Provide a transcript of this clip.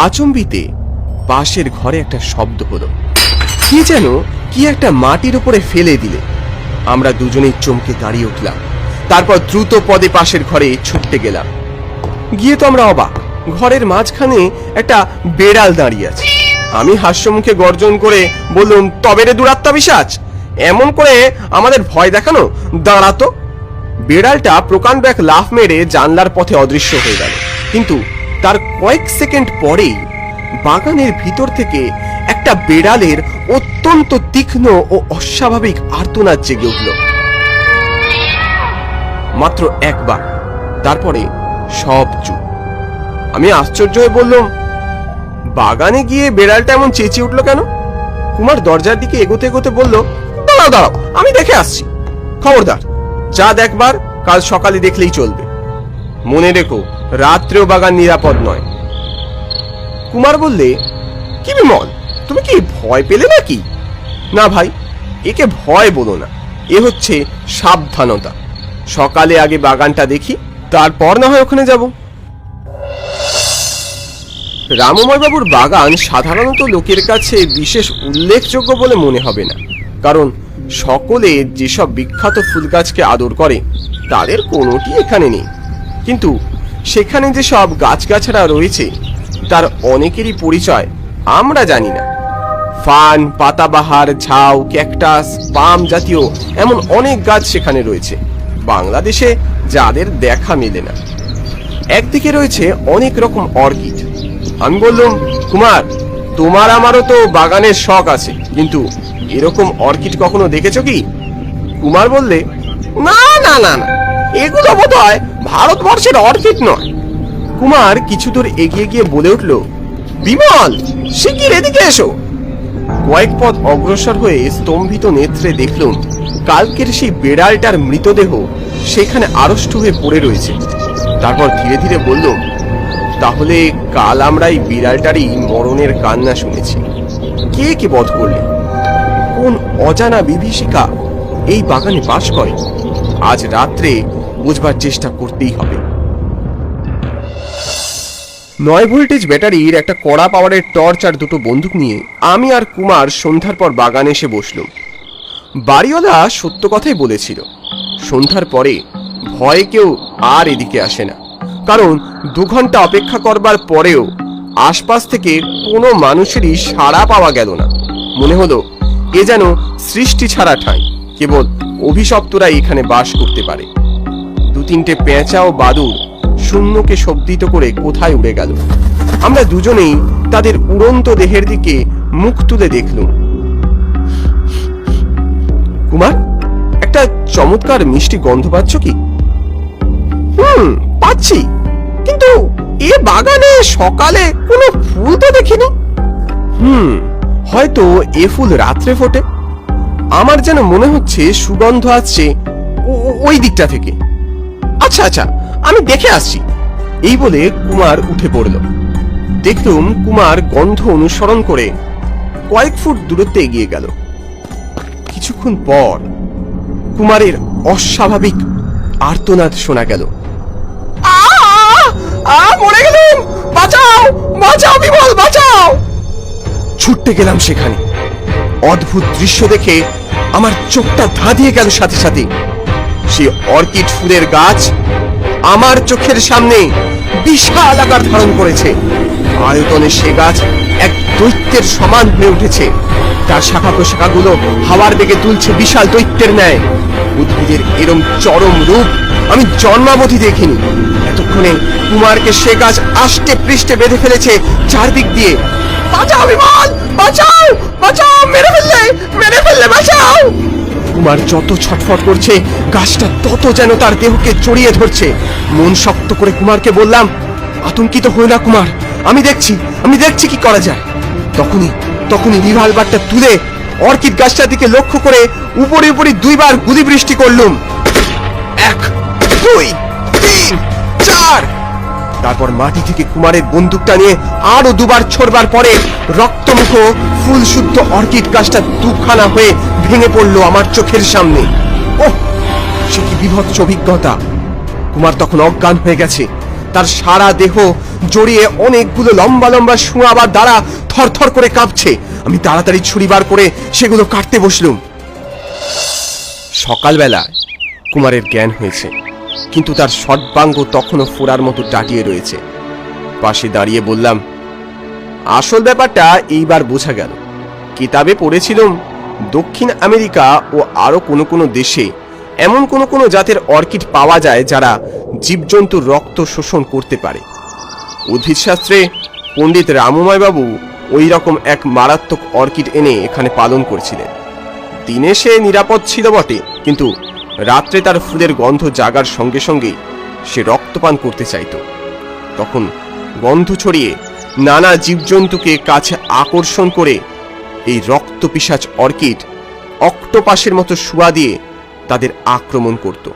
আচম্বিতে পাশের ঘরে একটা শব্দ হলো। কি যেন, কি একটা মাটির উপরে ফেলে দিলে। আমরা দুজনেই চমকে দাঁড়িয়ে উঠলাম। তারপর দ্রুত পদে পাশের ঘরে ছুটতে গেলাম। গিয়ে তো আমরা অবাক। ঘরের মাঝখানে একটা বেড়াল দাঁড়িয়ে আছে। আমি হাস্যমুখে গর্জন করে বললুম, তবে রে দুরাত্মা পিসাচ এমন করে আমাদের ভয় দেখানো? দাঁড়াতো বেড়ালটা প্রকাণ্ড এক লাফ মেরে জানলার পথে অদৃশ্য হয়ে গেল। কিন্তু তার কয়েক সেকেন্ড পরেই বাগানের ভিতর থেকে একটা বেড়ালের অত্যন্ত তীক্ষ্ণ ও অস্বাভাবিক আর্তনাদ জেগে উঠল। মাত্র একবার, তারপরে সব চুপ। আমি আশ্চর্য হয়ে বললাম, বাগানে গিয়ে বেড়ালটা এমন চেঁচিয়ে উঠল কেন? কুমার দরজার দিকে এগোতে এগোতে বলল, দাঁড়াও দাঁড়াও, আমি দেখে আসছি। খবরদার, যা দেখবার কাল সকালে দেখলেই চলবে। মনে রেখো, রাত্রেও বাগান নিরাপদ নয়। কুমার বললে, কি বিমল, তুমি কি ভয় পেলে নাকি? না ভাই, একে ভয় বলো না, এ হচ্ছে সাবধানতা। সকালে আগে বাগানটা দেখি, তারপর না হয় ওখানে যাব। রামময়বাবুর বাগান সাধারণত লোকের কাছে বিশেষ উল্লেখযোগ্য বলে মনে হবে না, কারণ সকলে যেসব বিখ্যাত ফুল গাছকে আদর করে, তাদের কোনোটি এখানে নেই। কিন্তু সেখানে যেসব গাছগাছড়া রয়েছে, তার অনেকেরই পরিচয় আমরা জানি না। ফান, পাতাবাহার, ঝাউ, ক্যাকটাস, পাম জাতীয় এমন অনেক গাছ সেখানে রয়েছে। বাংলাদেশে যাদের দেখা মেলে না। একদিকে রয়েছে অনেক রকম অর্কিড। আমি বললাম, কুমার, তোমার আমারও তো বাগানের শখ আছে, কিন্তু এরকম অর্কিড কখনো দেখেছ কি? কুমার বললে, না না না না। এগুলো বোধ হয় ভারতবর্ষের অর্কিড নয়। কুমার কিছু দূর এগিয়ে গিয়ে বলে উঠল, বিমল, শিগগির এদিকে এসো। কয়েক পথ অগ্রসর হয়ে স্তম্ভিত নেত্রে দেখলুম, কালকের সেই বেড়ালটার মৃতদেহ সেখানে আড়ষ্ট হয়ে পড়ে রয়েছে। তারপর ধীরে ধীরে বলল তাহলে কাল আমরা এই বিড়ালটারই মরণের কান্না শুনেছি। কে কে বধ করলে? কোন অজানা বিভীষিকা এই বাগানে বাস করে? আজ রাত্রে বুঝবার চেষ্টা করতেই হবে। নয় ভোল্টেজ ব্যাটারির একটা কড়া পাওয়ারের টর্চ আর দুটো বন্দুক নিয়ে আমি আর কুমার সন্ধ্যার পর বাগানে এসে বসলুম। বাড়িওয়ালা সত্য কথাই বলেছিল, সন্ধ্যার পরে ভয়ে কেউ আর এদিকে আসে না। কারণ দু ঘণ্টা অপেক্ষা করবার পরেও আশপাশ থেকে কোনো মানুষেরই সাড়া পাওয়া গেল না। মনে হলো এ যেন সৃষ্টি ছাড়া ঠাঁই, কেবল অভিশপ্তরাই এখানে বাস করতে পারে। দু তিনটে পেঁচা ও বাদুর শূন্যকে শব্দিত করে কোথায় উড়ে গেল। আমরা দুজনেই তাদের উড়ন্ত দেহের দিকে মুখ তুলে দেখলুম। কুমার, একটা চমৎকার মিষ্টি গন্ধ পাচ্ছ কি? হুম, পাচ্ছি। কিন্তু এ বাগানে সকালে কোনো ফুল তো দেখিনি। হুম, হয়তো এ ফুল রাত্রে ফোটে। আমার যেন মনে হচ্ছে সুগন্ধ আসছে ওই দিকটা থেকে। আচ্ছা আচ্ছা আমি দেখে আসছি। এই বলে কুমার উঠে পড়ল। দেখলুম কুমার গন্ধ অনুসরণ করে কয়েক ফুট দূরত্বে এগিয়ে গেল। কিছুক্ষণ পর কুমারের অস্বাভাবিক আর্তনাদ শোনা গেল। মরে গেলাম! বাঁচাও! বাঁচাও বিমল বাঁচাও! ছুটতে গেলাম সেখানে। অদ্ভুত দৃশ্য দেখে আমার চোখটা ধাঁধিয়ে গেল সাথে সাথে। সে অর্কিড ফুলের গাছ আমার চোখের সামনে বিশাল আকার ধারণ করেছে। আয়তনে সে গাছ এক দৈত্যের সমান হয়ে উঠেছে। তার শাখা প্রশাখাগুলো হাওয়ার বেগে তুলছে বিশাল দৈত্যের ন্যায়। উদ্ভিদের এরম চরম রূপ আমি জন্মাবধি দেখিনি। এতক্ষণে কুমারকে সে গাছ আষ্টে পৃষ্ঠে বেঁধে ফেলেছে চারদিক দিয়ে। বাঁচাও বিমল! বাঁচাও! বাঁচাও! মেরে ফেললে! মেরে ফেললে বাঁচাও! কুমার যত ছটফট করছে, গাছটা তত যেন তার দেহকে জড়িয়ে ধরছে। মন শক্ত করে কুমারকে বললাম, আতঙ্কিত হই না কুমার, আমি দেখছি আমি দেখছি কি করা যায়। তখনই তখনই রিভলভারটা তুলে অর্কিড গাছটার দিকে লক্ষ্য করে উপরে উপরে দুইবার গুলি বৃষ্টি করলুম। এক, দুই, তিন, চার তারপর মাটি থেকে কুমারের বন্দুকটা নিয়ে আরও দুবার ছড়বার পরে রক্তমুখ ফুল শুদ্ধ অর্কিড গাছটা দুখানা হয়ে ভেঙে পড়ল আমার চোখের সামনে। ওহ, সে কি বিভৎস অভিজ্ঞতা। কুমার তখন অজ্ঞান হয়ে গেছে। তার সারা দেহ জড়িয়ে অনেকগুলো লম্বা লম্বা শুঁয়া বা দ্বারা থরথর করে কাঁপছে। আমি তাড়াতাড়ি ছুরি বার করে সেগুলো কাটতে বসলুম। সকালবেলা কুমারের জ্ঞান হয়েছে। কিন্তু তার সর্বাঙ্গ তখনও ফোড়ার মতো টাটিয়ে রয়েছে। পাশে দাঁড়িয়ে বললাম, আসল ব্যাপারটা এইবার বোঝা গেল। কিতাবে পড়েছিলাম, দক্ষিণ আমেরিকা ও আরও কোনো কোনো দেশে এমন কোনো কোনো জাতের অর্কিড পাওয়া যায় যারা জীবজন্তুর রক্ত শোষণ করতে পারে। উদ্ভিদশাস্ত্রে পণ্ডিত রামময়বাবু ওই রকম এক মারাত্মক অর্কিড এনে এখানে পালন করছিলেন। দিনে সে নিরাপদ ছিল বটে, কিন্তু রাত্রে তার ফুলের গন্ধ জাগার সঙ্গে সঙ্গে সে রক্তপান করতে চাইত। তখন গন্ধ ছড়িয়ে নানা জীবজন্তুকে কাছে আকর্ষণ করে এই রক্তপিসাজ অর্কিড অক্টোপাসের মতো শুয়া দিয়ে তাদের আক্রমণ করত।